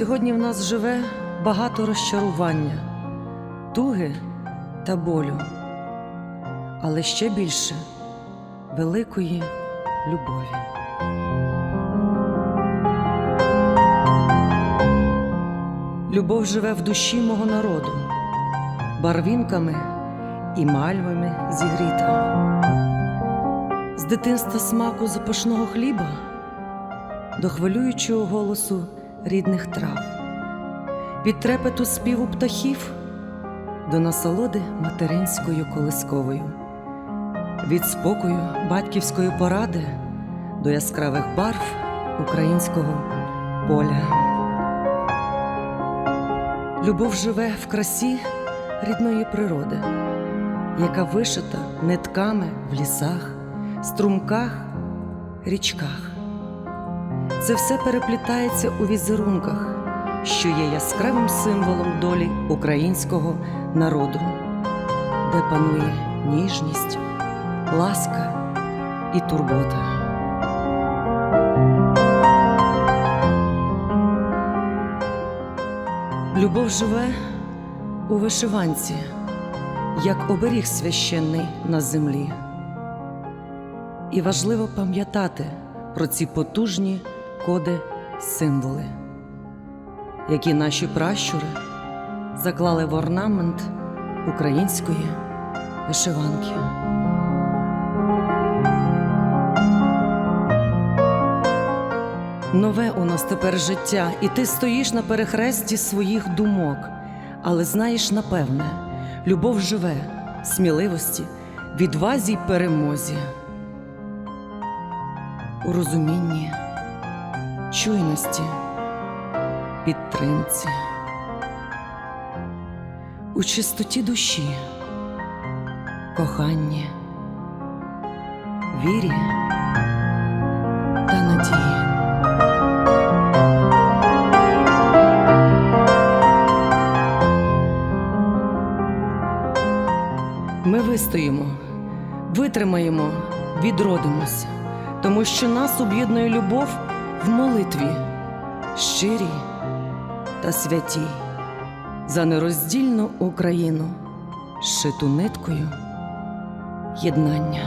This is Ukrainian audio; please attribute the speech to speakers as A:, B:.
A: Сьогодні в нас живе багато розчарування, туги та болю, але ще більше великої любові. Любов живе в душі мого народу, барвінками і мальвами зігріта. З дитинства смаку запашного хліба до хвилюючого голосу рідних трав, від трепету співу птахів до насолоди материнською колисковою, від спокою батьківської поради до яскравих барв українського поля. Любов живе в красі рідної природи, яка вишита нитками в лісах, струмках, річках. Це все переплітається у візерунках, що є яскравим символом долі українського народу, де панує ніжність, ласка і турбота. Любов живе у вишиванці, як оберіг священний на землі. І важливо пам'ятати про ці потужні коди символи, які наші пращури заклали в орнамент української вишиванки. Нове у нас тепер життя, і ти стоїш на перехресті своїх думок, але знаєш напевне, любов живе, сміливості, відвазі й перемозі, у розумінні, чуйності, підтримці, у чистоті душі, коханні, вірі та надії. Ми вистоїмо, витримаємо, відродимося, тому що нас об'єднує любов в молитві, щирі та святі за нероздільну Україну, шиту ниткою єднання.